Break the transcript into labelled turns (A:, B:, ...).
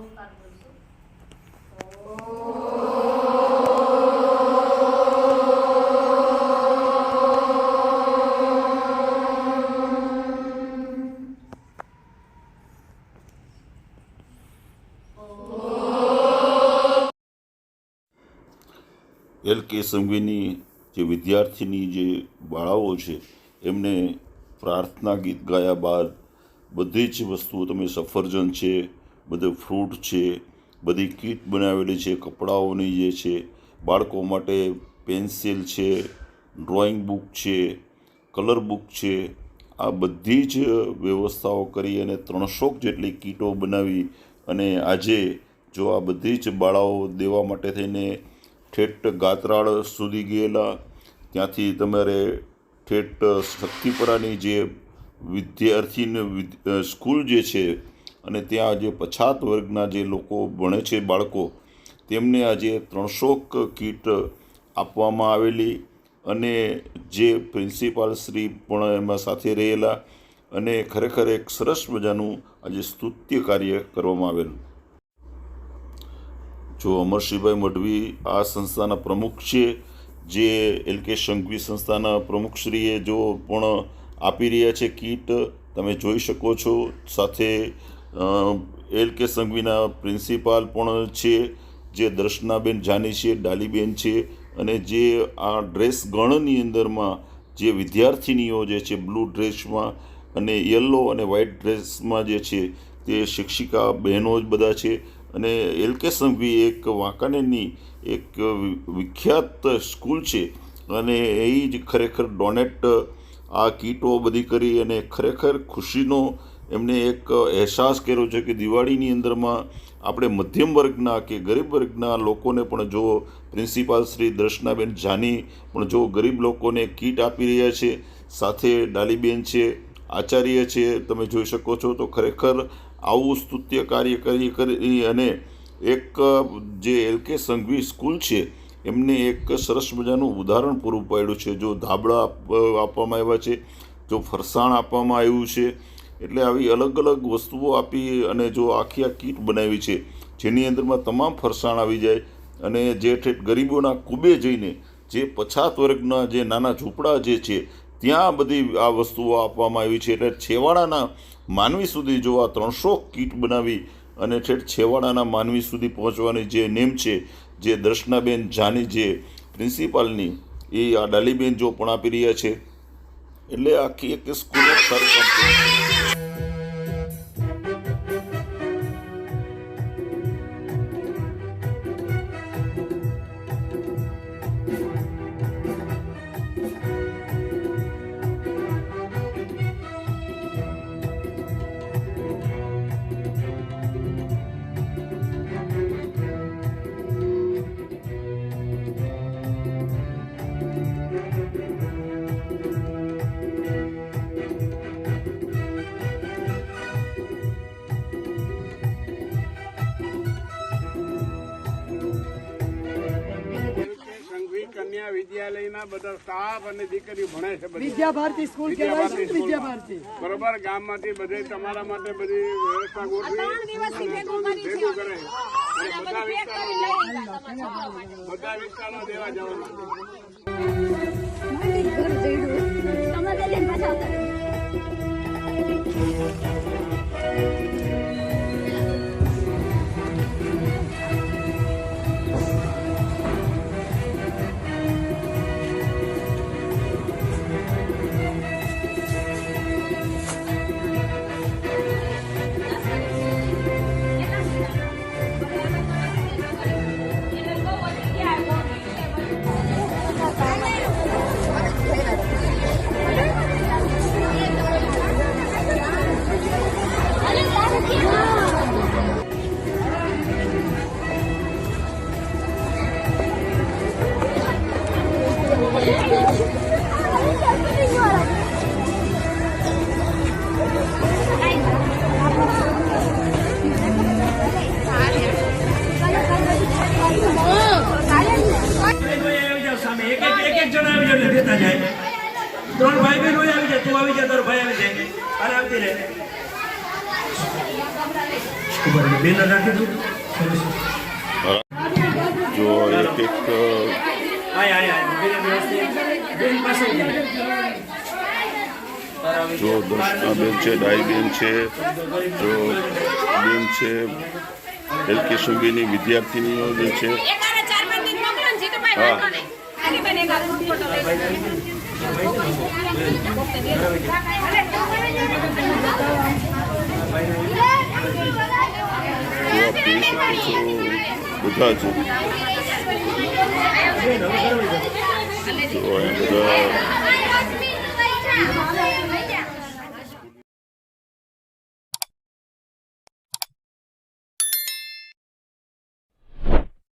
A: Omkar બોલશું L K સંઘવીની જે વિદ્યાર્થીની જે બાળાઓ છે, એમને પ્રાર્થના ગીત ગાયા બાદ બધી જ વસ્તુઓ, તમે સફરજન છે બધું ફ્રૂટ છે, બધી કીટ બનાવેલી છે, કપડાઓની જે છે, બાળકો માટે પેન્સિલ છે, ડ્રોઈંગ બુક છે, કલર બુક છે, આ બધી જ વ્યવસ્થાઓ કરી અને ત્રણસો જેટલી કીટો બનાવી અને આજે જો આ બધી જ બાળાઓ દેવા માટે થઈને ઠેઠ ગાતરાળ સુધી ગયેલા, ત્યાંથી તમારે ઠેઠ શક્તિપરાની જે વિદ્યાર્થીને સ્કૂલ જે છે અને ત્યાં જે પછાત વર્ગના જે લોકો ભણે છે બાળકો, તેમને આજે ત્રણસો કીટ આપવામાં આવેલી અને જે પ્રિન્સિપાલ શ્રી પણ એમાં સાથે રહેલા અને ખરેખર એક સરસ મજાનું આજે સ્તુત્ય કાર્ય કરવામાં આવેલું. જો અમરસિંહભાઈ મઢવી આ સંસ્થાના પ્રમુખ છે, જે એલ કે શંકવી સંસ્થાના પ્રમુખશ્રીએ જો પણ આપી રહ્યા છે કીટ, તમે જોઈ શકો છો સાથે એલ કે સંઘવીના પ્રિન્સિપાલ પણ છે, જે દર્શનાબેન જાની છે, ડાલીબેન છે, અને જે આ ડ્રેસ ગણની અંદરમાં જે વિદ્યાર્થીનીઓ જે છે, બ્લુ ડ્રેસમાં અને યલો અને વ્હાઇટ ડ્રેસમાં જે છે, તે શિક્ષિકા બહેનો જ બધા છે. અને એલ કે સંઘવી એક વાંકાનેરની એક વિખ્યાત સ્કૂલ છે અને એ જ ખરેખર ડોનેટ આ કીટો બધી કરી અને ખરેખર ખુશીનો એમને એક અહેસાસ કર્યો છે કે દિવાળીની અંદરમાં આપણે મધ્યમ વર્ગના કે ગરીબ વર્ગના લોકોને પણ જો પ્રિન્સિપાલ શ્રી દર્શનાબેન જાની પણ જો ગરીબ લોકોને કીટ આપી રહ્યા છે, સાથે ડાલીબેન છે, આચાર્ય છે, તમે જોઈ શકો છો તો ખરેખર આવું સ્તુત્ય કાર્ય કરી કરી અને એક જે એલ કે સંઘવી સ્કૂલ છે, એમને એક સરસ મજાનું ઉદાહરણ પૂરું પાડ્યું છે. જો ધાબળા આપવામાં આવ્યા છે, જો ફરસાણ આપવામાં આવ્યું છે એટલે આવી અલગ અલગ વસ્તુઓ આપી અને જો આખી આ કીટ બનાવી છે, જેની અંદરમાં તમામ ફરસાણ આવી જાય અને જે ઠેઠ ગરીબોના કુબે જઈને જે પછાત વર્ગના જે નાના ઝૂંપડા જે છે, ત્યાં બધી આ વસ્તુઓ આપવામાં આવી છે. એટલે છેવાડાના માનવી સુધી જો આ ત્રણસો કીટ બનાવી અને ઠેઠ છેવાડાના માનવી સુધી પહોંચવાની જે નેમ છે, જે દર્શનાબેન જાની જે પ્રિન્સિપાલની, એ આ ડાલીબેન જો પણ આપી રહ્યા છે. એટલે આખી એક સ્કૂલ સારું કામ
B: વિદ્યાલયના બધા સ્ટાફ અને દીકરીઓ ભણે છે
C: વિદ્યા ભારતી સ્કૂલ કહેવાય છે ને વિદ્યા ભારતી
B: બરોબર ગામમાંથી બધે તમારા માટે બધી વ્યવસ્થા ગોઠવી
D: ત્રણ દિવસથી ભેગું કરી
B: બધા
D: માટે.
B: બધા વિસ્તારો દેવા જવાના
E: અરે આવતી ઉપર બેનર રાખી દઉં
A: જો એક એક
E: આય આય આય. બેન પાસે જ જાય.
A: દર્શનાબેન છે ડાઈબેન છે. જો બેન છે એલ કે સુબીની વિદ્યાર્થીનીઓ જે છે
D: એક
A: છો બધા જ બધા